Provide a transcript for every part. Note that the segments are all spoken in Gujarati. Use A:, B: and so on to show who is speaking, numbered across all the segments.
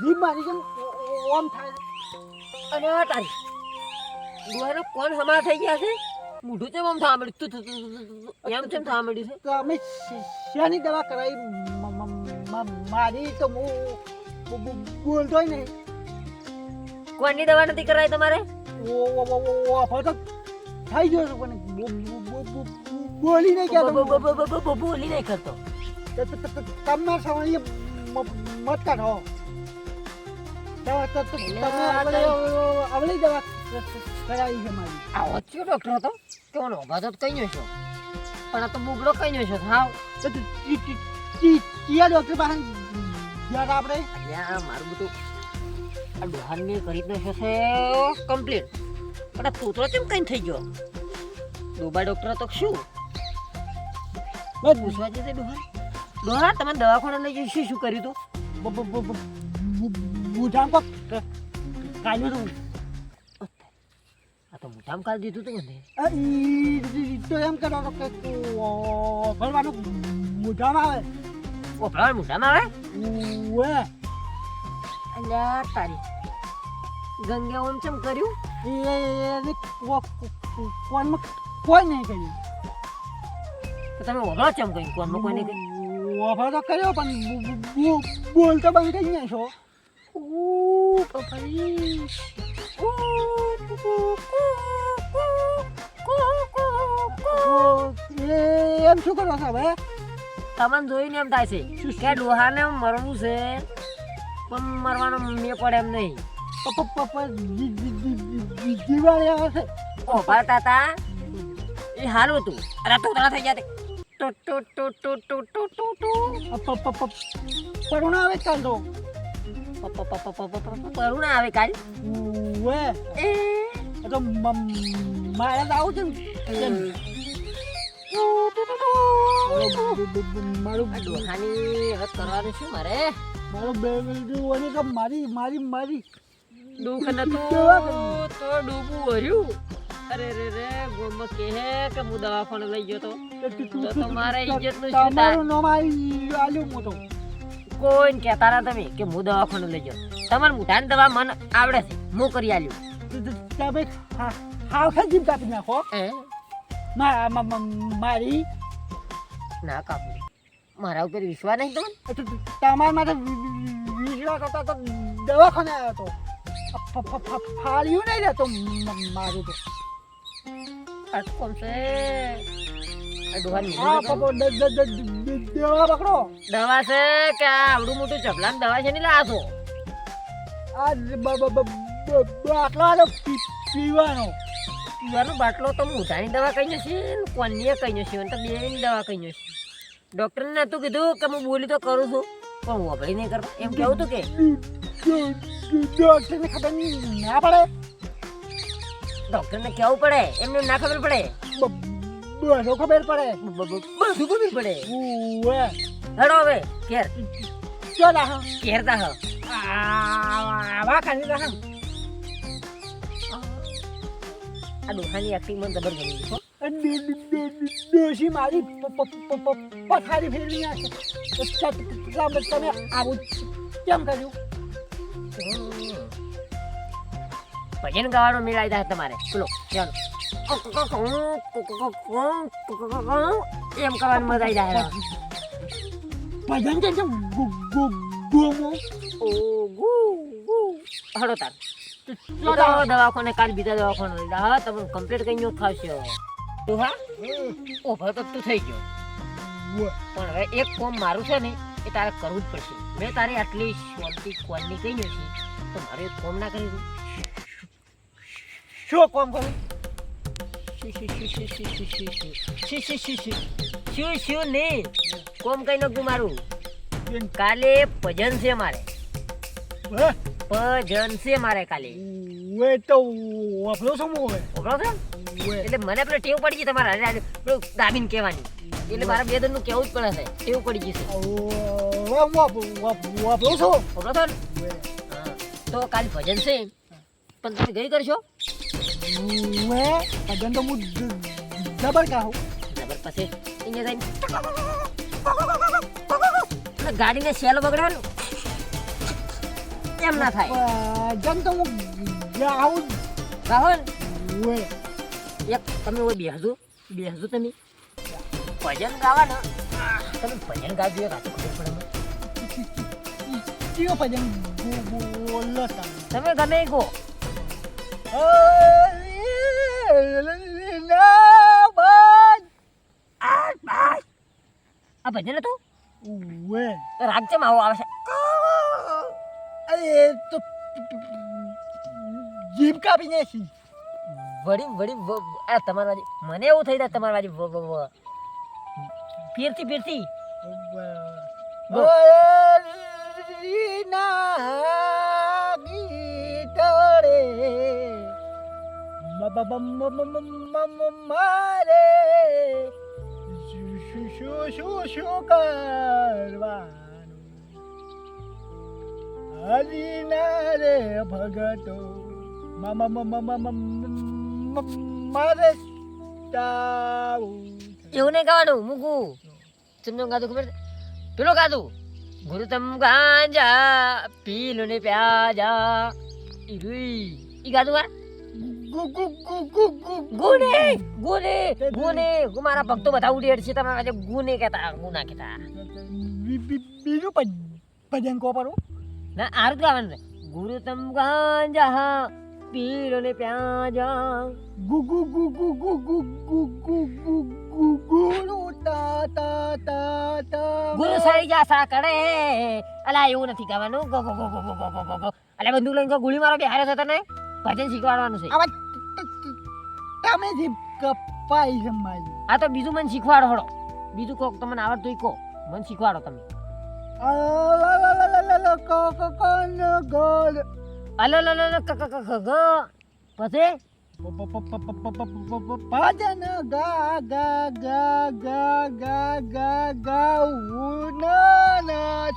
A: જીભ મારી કેમ ઓમ થાય
B: અને તારી ડોહાનો કોણ હમા થઈ ગયા છે મોઢું ચેમ આમ થવા મળ્યું તું. એમ ચેમ થવા મળ્યું છે
A: તો અમે શ- શાની દવા કરાવી મારી તો હું બો- બો- બોલતોય નહીં
B: કોણની દવા નથી કરાવી તમારે
A: ઓફર તો થઈ ગયો છે પણ બોલી નહીં કહેતો.
B: બોલી નહીં કરતો.
A: તમને સમય મત કાઢો આવડી દવા કરાવી છે મારી.
B: હતો. કેવો નહીં છો પણ આ તો બુગડો કઈ નહીં છો હાવ.
A: કિયા ડોક્ટર પાસે આપણે?
B: મારું બધું આ ડોહાનની છે કમ્પ્લીટ પણ આ તું તો કેમ કઈ થઈ ગયો? ડોબા ડોક્ટર તો શું?
A: બસ
B: પૂછવા જશે ડોહા. ડોહા તમે દવાખાને લઈ જઈ શું શું કર્યું તું?
A: બ- બ- બ- બ- બુ- બુઢામ કોક કાઢ્યું હતું
B: આ તો મોટામાં કાઢ દીધું તું મને.
A: આ ઈ- ઈ તો એમ કરો કે ભરવાનું બુઢામ આવે.
B: ઓપરાળ મોટામાં આવે?
A: ઉવે.
B: અલ્યા તારી ગંગે ઓમ ચમ કર્યું?
A: એ- કો- કો- કોનમાં કોઈ નહીં કર્યું?
B: તમે ઓગળો ચમ કઈ કોનમાં કોઈને કઈ
A: ઓફર તો કર્યો પણ બોલ તો બધું કઈ નહીં છો એમ શું કરો છો હવે
B: તમને જોઈને એમ થાય છે કે ડોહાને મરવું છે પણ મરવાનો મેં પડે એમ નહીં
A: દિવાળી આવે છે
B: ઓ ભરતા હતા એ હારું હતું અરે તો થઈ ગયા
A: કરુણા આવે કાલ તો
B: કરુણા આવે કાલ. એ.
A: તો આવું છે મારું
B: હાની હવે કરવાનું મારું?
A: બે મિનિટ મારી મારી મારી.
B: દુઃખ નતું તો ડૂબું હર્યું અરે રે રે ગોમો કે હે કે હું દવાખાને લઈ ગયો તો. તો તમારે ઇજ્જતનું શું?
A: તમારું નામ આલ્યું મોટો.
B: કોઈને કે ના તમે કે હું દવાખાને લઈ ગયો. તમારે મોઢાની દવા મન આવડે છે હું કરી આલ્યું.
A: તમે હા હાવ ખા જીમ કાપી નાખો. મારી.
B: ના કાપી. મારા ઉપર વિશ્વાસ નહીં તમને
A: તમારા માટે વિશ્વાસ કરતા તો દવાખાને આવ્યો તો. ફાળ્યું નહીં રહેતો મારું તો.
B: અટકોમ આવડું મોટું ચપલાન દવા છે ને
A: લાશો બાટલો
B: તો મુધાની દવા કહીને છે કોની કહીને છે તો બેની દવા કહીને છે ડૉક્ટરને નહોતું કીધું કે હું બોલી તો કરું છું પણ હું અભય નહીં કરતો. એમ કેવું તું કે?
A: ડૉક્ટરને ખબર ના પડે.
B: ડોક્ટરને કહેવું પડે એમને ના ખબર પડે.
A: બધું ખબર પડે.
B: બધું ખબર પડે. હેડો હવે
A: કેર ચો
B: દાહ કેર દાહ
A: આવા ખાલી દાહ
B: આ દુખાની એક્ટિંગ મને ખબર ગમી
A: છે મારી તમે આવું કેમ કર્યું?
B: ભજન ગાવાનો મેળ આવી જાય તમારે ચલો ચાલો એમ કરવાની મજા આવી જાય
A: ભજન છે
B: હડો તાર દવાખાને કાલ બીજા દવાખાને જા તમને કમ્પ્લીટ કઈ નો ખાવશે તો હા ઓ તો તું થઈ ગયો પણ હવે એક કોમ મારું છે ને એ તારે કરવું જ પડશે મેં તારી આટલી શાંતિ કોલની કહી નથી તો મારે એક કોમ ના કરી દઉં
A: શું કોમ કરું
B: શું શું નહીં? કોમ કઈ નતું મારું. કાલે ભજન છે મારે? ભજન છે મારે કાલે.
A: ઉવે તો વફલો શું હવે?
B: ઓભળો છો? એટલે મને પેલો ટેવ પડી ગઈ તમારા. અરે પેલું દાબીને કહેવાની. એટલે મારા બે નું કેવું જ પડે છે. ટેવ પડી ગઈ છે.
A: વફલો શું
B: ઓભળો છો? તો કાલે ભજન છે. પણ તમે ગઈ કરશો?
A: ઉવે ભજન તો હું જબર કહું
B: જબર પછી અહીંયા જઈને ગાડીને સેલ બગડ્યો ને એમ ના થાય.
A: ભજન તો હું ગાઉં
B: રાહુલ
A: હોય.
B: એક તમે ઓય બેસજો બેસજો તમે. ભજન ગાવા ને તમે ભજન ગાજો એક હાથે ખબર પડે.
A: કયો ભજન? બોલો તમે
B: તમે ગમે એ કહો આ ભજન હતું
A: ઉવે.
B: રાગ ચમ આવો આવે છે?
A: અરે તો જીભ કાપીને છી
B: વળી વળી આ તમારા મને એવું થઈ જાય તમારા વાજી ના ફીરથી ફીરથી બો.
A: મારે શું શું શું શું કરવાનું હરી ના રે ભગતો મારે
B: એવું નહીં ગાવાનું મૂકું તમને ગાતું ખબર પેલું ગાતું ગુરુતમ ગાંજા પીલું ને પ્યાજા ઈ ગાતું
A: વાર
B: ગુને ગુને ગુને મારા ભક્તો બધા ઉડી છે તમે આજે ગુને કહેતા ગુના કહેતા
A: બીજું ભજન કો પરો
B: ના આરું ગાવાનું ગુરુ તમ ગાંજા પીર ને પ્યાજા
A: ગુ ગુ ગુ ગુ ગુ ગુ ગુ ગુ ગુ ગુ ગુરુ તા તા તા તા
B: ગુરુ સરી જા સાકડે અલા એવું નથી ગાવાનું go go go go go go go go અલા બંદૂક લઈને ગોળી મારો બે છે તને ભજન શીખવાડવાનું છે
A: આવા ત- ત- તમે જે કપાઈ છે મારી
B: આ તો બીજું મને શીખવાડો હળો. બીજું કોક તમને આવડતું હોય કો મને શીખવાડો તમે. અલો લો લો ક ક ક ગ. પછી?
A: ભજન ગા ગા ગા ગા ગા ગા ગાઉં ના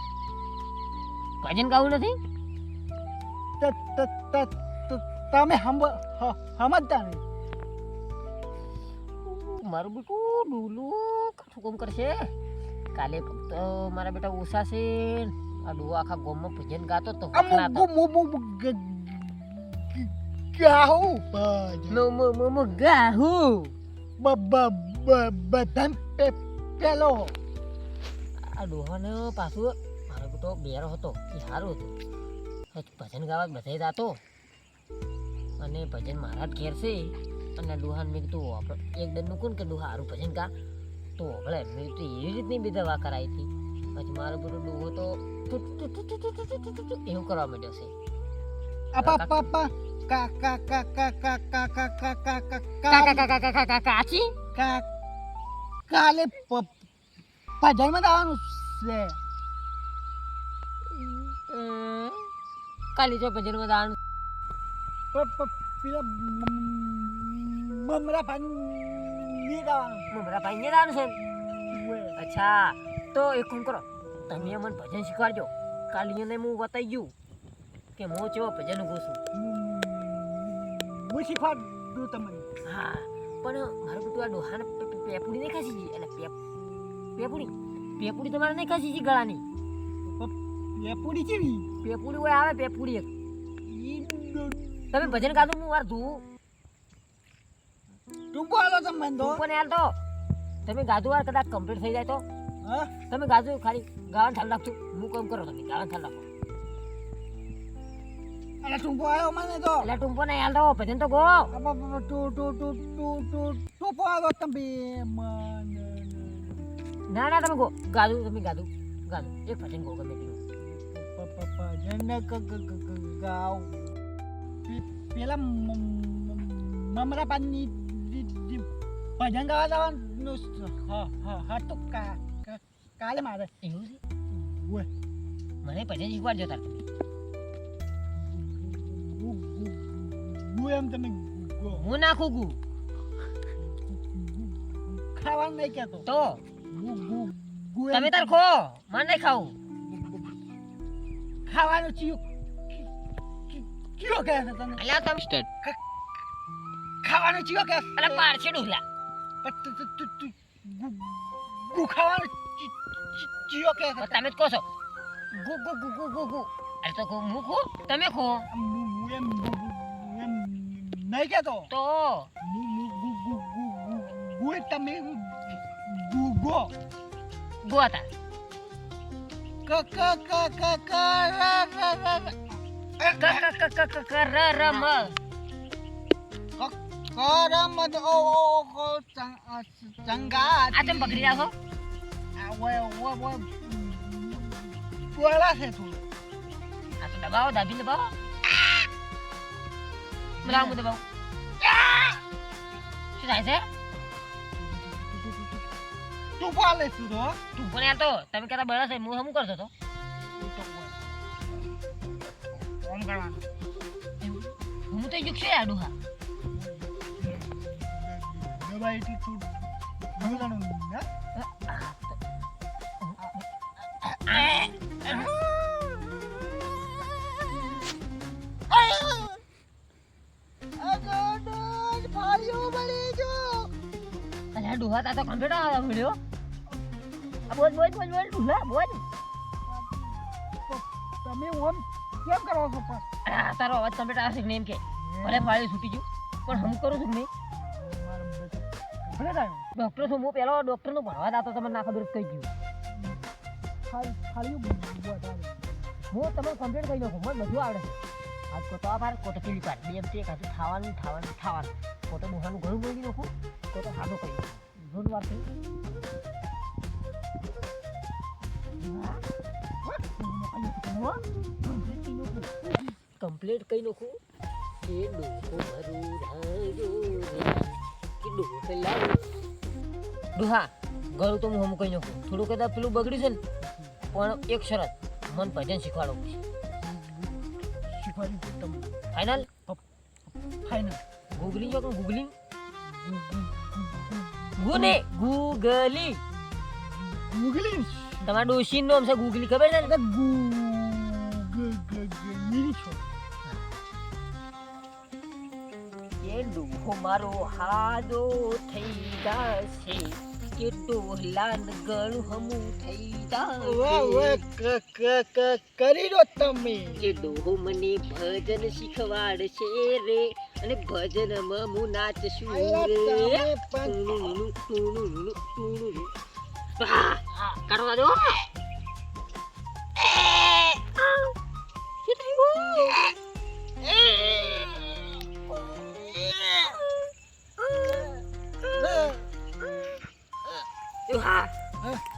B: ભજન ગાવું નથી?
A: તમે હમ સમજતા નહીં.
B: મારું બેટું ડૂલું કાઠું કોમ કરશે? કાલે ફક્ત મારા બેટા ઓછા છે. આ ડૂ આખા ગોમમાં ભજન ગાતો તો વખણાતો.
A: અમુક મુ મુ મુ ગ- ગ- ગાઉં ભજન
B: મ મ મ મ
A: બ- બ- બ- બધાં પેલો.
B: આ ડોહાને પાછું મારો બેટો બેરો હતો. એ સારું હતું. ભજન ગાવા બધે જાતો. અને ભજન મારા જ ઘેર છે. અને ડોહાને મેં કીધું આપણે એક દન મૂકું કે ડોહા સારું ભજન કા તો હવે મેં કીધું એવી રીતની બી દવા કરાવી હતી પછી મારો બેટો ડોહો તો એવું કરવા માંડ્યો છે
A: આપા પાપા કા કા કા કા કા કા કા કા કા કા
B: કા કા કા કા કા કાચી
A: કા કાલે ભજનમાં જવાનું છે
B: કાલે જો ભજનમાં
A: પ- પેલા મમરા ભાઈ જવાનું
B: મમરા ભાઈ ને છે? અચ્છા તો એક કામ કરો તમે મને ભજન શીખવાડજો. કાલે એને હું બતાવી ગયું કે હું ચેવા ભજન ઘૂસું
A: હું શીખવાડું તમને.
B: હા પણ મારું બેટું આ ડોહાને પેપુડી નહીં ખાસી છે. એટલે પેપ પેપુડી? પેપુડી તમારે નહીં ખાસી છે ગળાની?
A: પેપુડી કેવી
B: પેપુડી હોય આવે પેપુડી એક. તમે ભજન ગાધું હું વાર ધું
A: ટૂંકો આલો તમે
B: બંધો ટૂંકો ને તો. તમે ગાધુ વાર કદાચ કમ્પ્લીટ થઈ જાય તો.
A: હા?
B: તમે ગાધુ ખાલી ગાળા ઠાલ નાખજો. હું કામ કરો તમે? ગાળા ઠાલ નાખો.
A: એટલે ટૂંકો આવ્યો મને તો.
B: એટલે ટૂંકો નહીં હાલતો ભજન તો ગો.
A: ટુ ટુ ટુ ટુ ટુ ટૂંકો આવ્યો તમે.
B: ના. ના તમે ગો. ગાધુ તમે ગાધું ગાધું એક પછી ગો ગમે તેવું.
A: ભજન ગાવ. પેલા મમરા પાનની ભજન ગાવા જવાનું હ- કા- કાલે મારે
B: એવું છે
A: ઉવે.
B: મને ભજન શીખવાડજો તાર
A: ગુ- એમ તમે ગો.
B: હું નાખું ગુ
A: ખાવાનું નહીં કહેતો
B: તો તમે તાર ખો મને નહીં ખાવું
A: ખાવાનું ચિયો ચિયો કહે છે તને
B: અલ્યા તમે સ્ટેટ
A: ખાવાનું ચિયો
B: કે પાડ છે ડુલા
A: પણ તું- તું- તું- ગુ- ગુ ખાવાનું ચિયો કે
B: તમે જ કહો છો ગુ ગુ ગુ ગુ ગુ ગુ અરે તો કહું હું ખો તમે ખો
A: એમ નહીં કેતો
B: તો
A: હું ગુ ગુ ગુ ગુ ગુ તમે ગુ ગો
B: ગો હતા
A: ક ક ક ક ક ર ર ર
B: ક ક ક ક ક ર ર મ
A: કરમ ઓ ઓ ઓ ચંગા
B: આ તમે પકડી રાખો
A: ઓય ઓય ઓય બોલા છે તું
B: આ તો દબાવો દાબી દબાવો. બોલાવો હું દબાવું. શું થાય છે?
A: તું બોલે છે તો.
B: તું પણ યાર તો તમે કહેતા બળા છે હું હમું કરતો તો?
A: કોમ કરવાનું.
B: હું તો યુગ આડું યાર ડોહા
A: દબાઈ થી તું ભૂલાનું ના?
B: અરે આ ડોહા તા તો કમ્પ્યુટર આવવા મળ્યો બોલ બોલ બોલ બોલ ડોહા બોલ.
A: તમે ઓમ કેમ કરો છો પણ
B: તારો અવાજ કમ્પ્યુટર કે નહીં એમ કે ભલે ફાળી છૂટી ગયું. પણ હમ કરું છું નહીં?
A: ભલે થાય
B: ડોક્ટર છું હું પેલો ડોક્ટરનું ભણવા દાતો તમને ના ખબર કહી ગયું
A: ખાલી
B: હું તમને કમ્પ્લેટ કહી નાખું મને બધું આવડે. આજ કોતો આ ભાર કોતો પેલી પાર બે એમ એક હાથું ખાવાનું ખાવાનું ખાવાનું. કોતો બુહાનું ઘણું બોલી નાખું કોતો સાદો કહી નાખું. વાત થઈ કમ્પ્લેટ કહી નાખું. એ ડોહો મારું રાજો રે, કે ડોહો ગળું તો હું હમ કહી નાખું. થોડું કદાચ પેલું બગડ્યું છે ને પણ એક શરત મન ભજન શીખવાડો
A: શીખવાડી તમે
B: ફાઇનલ
A: ફાઇનલ
B: ગૂગલિંગ જો ગૂગલિંગ ગુને ગૂગલી.
A: ગુગલી.
B: તમારા ડોશીનું નામ છે ગૂગલી ખબર છે ને
A: ગૂગલી.
B: મારો હાદો થઈ જશે. કે ડોહલાન ગળું હમું થઈ
A: ક કરી દો તમે.
B: કે ડોહો મને ભજન શીખવાડશે રે. અને ભજનમાં હું નાચશું રે. કરવા દો. શું હા.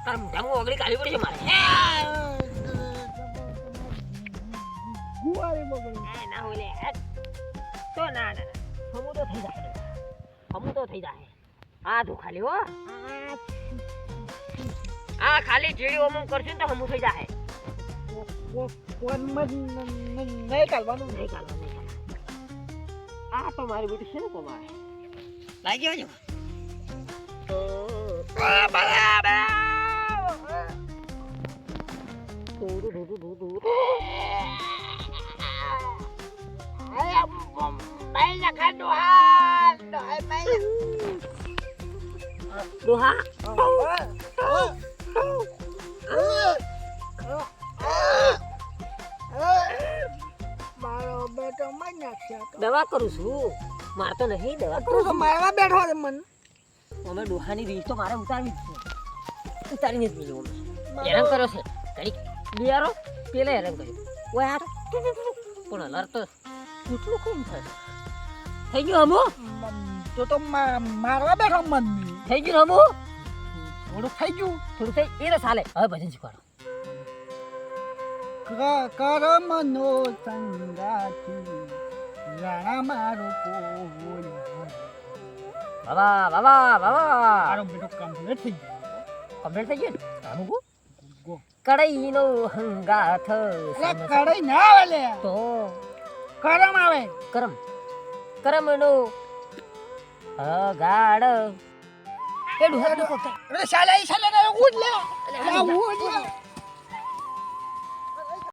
B: તારા મોઢામાં ઓગળી કાઢવી પડશે મારે. ના તો ના ના હમું તો થઈ જાય હમું તો થઈ જાય આ તું ખાલી, હો. આ ખાલી જેડી હમું કરશું તો હમું થઈ જાય આ તો મારી કોમાર લાગ્યો છો Duha.
A: મારો બેટો મારી નાખ્યા તો.
B: દવા કરું છું મારતો નહીં દવા
A: તું તો મારવા બેઠો છે મને
B: અમે ડોહાની રીલ તો મારે ઉતારવી જ છે. ઉતારીને જ મિલું અમે હેરાન કર્યો છે. ઘડીક બિયારો? પેલા હેરાન કર્યું. ઓય આ પણ અલર તો કેટલું કોમ થાય? થઈ ગયું હમો
A: તો તો મારવા બેઠો મન
B: થઈ ગયું હમો
A: થોડું થઈ ગયું.
B: થોડું થઈ એ તો ચાલે. હવે ભજન શીખવાડો.
A: કરમનો સંગાથી રાણા મારો કોઈ
B: બાબા બાબા બાબા
A: મારો બેટો કમ્પ્લીટ થઈ ગયો
B: કમ્પ્લીટ થઈ ગયું ને ગો
A: ગો
B: કડાઈનો હંગાથ
A: એટલે કઢાઈ ના આવે લે
B: તો
A: કરમ આવે
B: કરમ કરમનો હગાડ એ ડુહા ડુહો કે
A: અરે શાલે ઈ શાલે ને ઉઠ લે આ ઉઠ લે